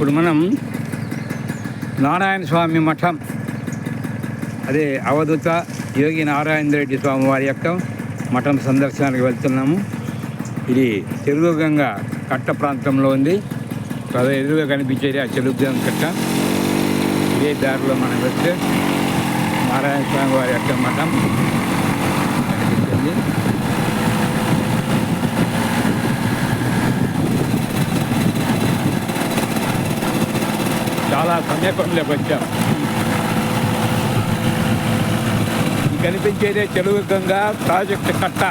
ఇప్పుడు మనం నారాయణ స్వామి మఠం అదే అవధూత యోగి నారాయణ రెడ్డి స్వామి వారి యొక్క మఠం సందర్శనానికి వెళ్తున్నాము. ఇది తెలుగు గంగ కట్ట ప్రాంతంలో ఉంది. అదే ఎదురుగా కనిపించేది ఆ తెలుగు గంగ కట్ట. ఇదే దారిలో మనం వెళ్తే నారాయణ స్వామి వారి యొక్క మఠం కనిపిస్తుంది చాలా సమీపంలోకి వచ్చాం. కనిపించేదే తెలుగు గంగ ప్రాజెక్ట్ కట్ట.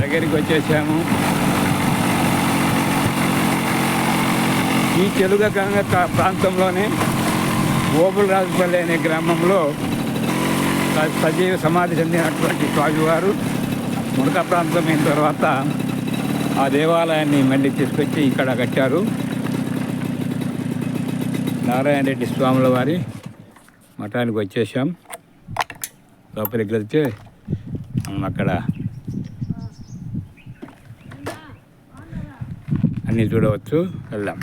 దగ్గరికి వచ్చేసాము. ఈ తెలుగు గంగ ప్రాంతంలోనే ఓబుల్ రాజుపల్లి అనే గ్రామంలో సజీవ సమాధి చెందినటువంటి స్వామివారు ముడక ప్రాంతం అయిన తర్వాత ఆ దేవాలయాన్ని మళ్ళీ తీసుకొచ్చి ఇక్కడ కట్టారు. నారాయణ రెడ్డి స్వాముల వారి మఠానికి వచ్చేసాం లోపలికి వెళ్తే మనం అక్కడ అన్నీ చూడవచ్చు వెళ్దాం.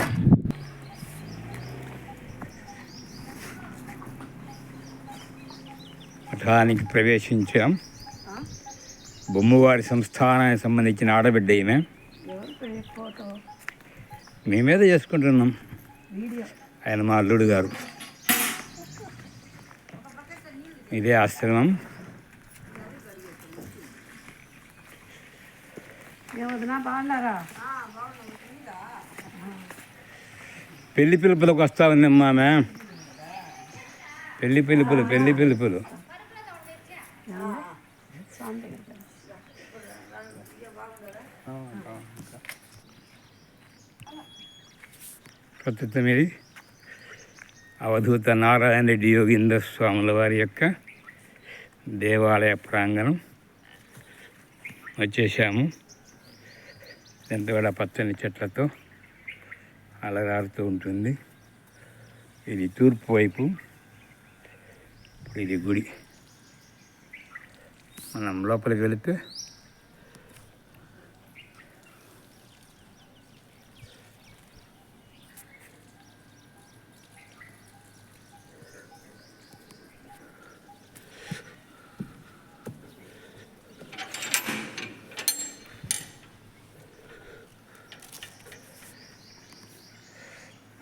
మఠానికి ప్రవేశించాం. బొమ్మవారి సంస్థానానికి సంబంధించిన ఆడబిడ్డ ఈమె. ఫోటో? మేమేదో చేసుకుంటున్నాం. వీడియో. ఆయన మా అల్లుడు గారు. ఇదే ఆశ్రమం. పెళ్ళి పిలుపులకు వస్తా ఉందమ్మా ఆమె. పెళ్ళి పిలుపులు పెళ్ళి పిలుపులు. స్వామి దగ్గరికి ప్రస్తుతం ఇది అవధూత నారాయణ రెడ్డి యోగీంద్ర స్వాముల వారి యొక్క దేవాలయ ప్రాంగణం వచ్చేసాము. ఎంత కూడా పచ్చని చెట్లతో అలరారుతూ ఉంటుంది. ఇది తూర్పు వైపు. ఇప్పుడు ఇది గుడి. మనం లోపలికి వెళితే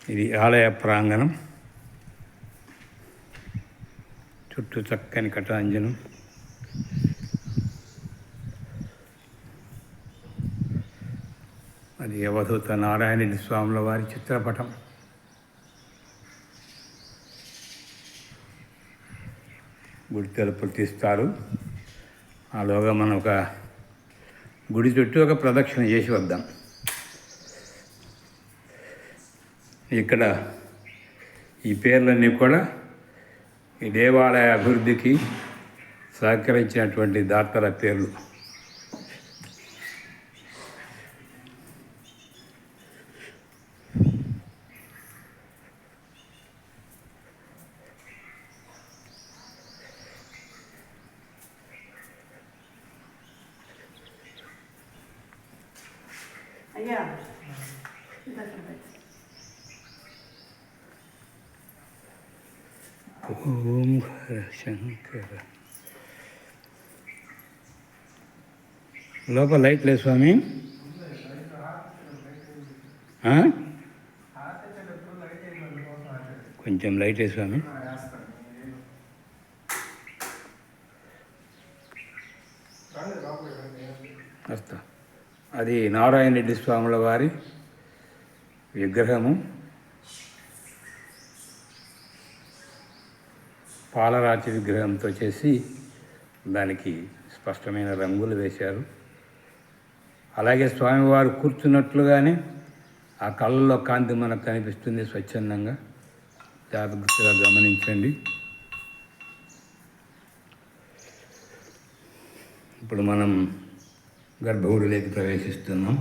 ఇది ఆలయ ప్రాంగణం చుట్టూ చక్కని కటాంజనం దేవదూత నారాయణుడి స్వాముల వారి చిత్రపటం. గుడి తలుపులు తీస్తారు ఆలోగా మనం ఒక గుడి చుట్టూ ఒక ప్రదక్షిణ చేసి వద్దాం. ఇక్కడ ఈ పేర్లన్నీ కూడా ఈ దేవాలయ అభివృద్ధికి సహకరించినటువంటి దాతల పేర్లు. అయ్యా దగ్గర పెట్టు. ఓం హర శంకర లోపల లైట్ లేదు స్వామి ఆ? కొంచెం లైట్ లేదు స్వామి వస్తా అది నారాయణ రెడ్డి స్వాముల వారి విగ్రహము. పాలరాతి విగ్రహంతో చేసి దానికి స్పష్టమైన రంగులు వేశారు. అలాగే స్వామివారు కూర్చున్నట్లుగానే ఆ కళ్ళలో కాంతి మనకు కనిపిస్తుంది స్వచ్ఛందంగా. జాగ్రత్తగా గమనించండి. ఇప్పుడు మనం గర్భగుడిలోకి ప్రవేశిస్తున్నాం.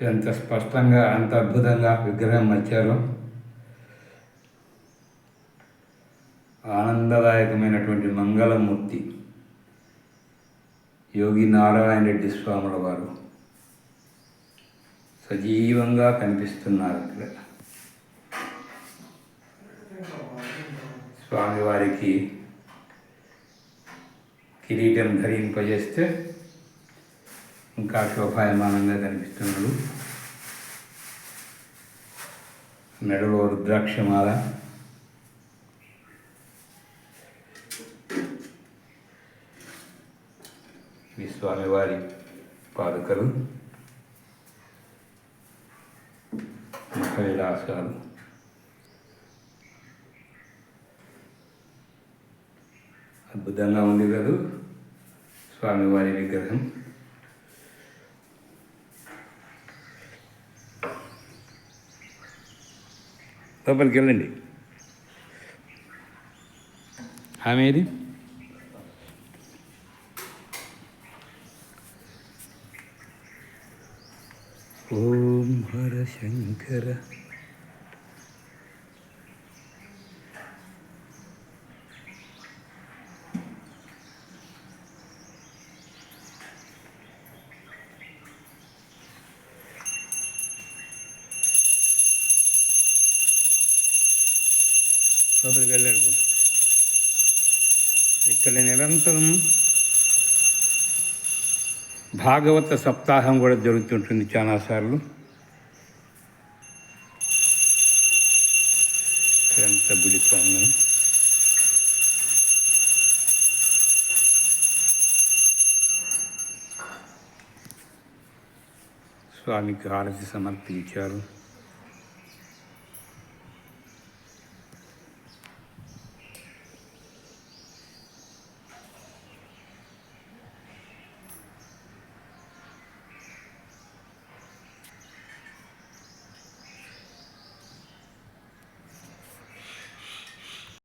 ఎంత స్పష్టంగా అంత అద్భుతంగా విగ్రహం మర్చారు. ఆనందదాయకమైనటువంటి మంగళమూర్తి యోగి నారాయణ రెడ్డి స్వాముల వారు సజీవంగా కనిపిస్తున్నారు ఇక్కడ. స్వామివారికి కిరీటం ధరింపజేస్తే ఇంకా శోభాయమానంగా కనిపిస్తున్నాడు మెడలో రుద్రాక్షమాల ఈ స్వామివారి పాదుకలు ముఖ విలాసాలు అద్భుతంగా ఉంది కదూ స్వామివారి విగ్రహం. లోపలికి వెళ్ళండి. ఆమె ఏది? ఓం హర శంకర లోపలికి వెళ్ళాడు ఇక్కడ నిరంతరం భాగవత సప్తాహం కూడా జరుగుతుంటుంది చాలాసార్లు. ఎంత గుడిపోయింది స్వామికి హారతి సమర్పించారు.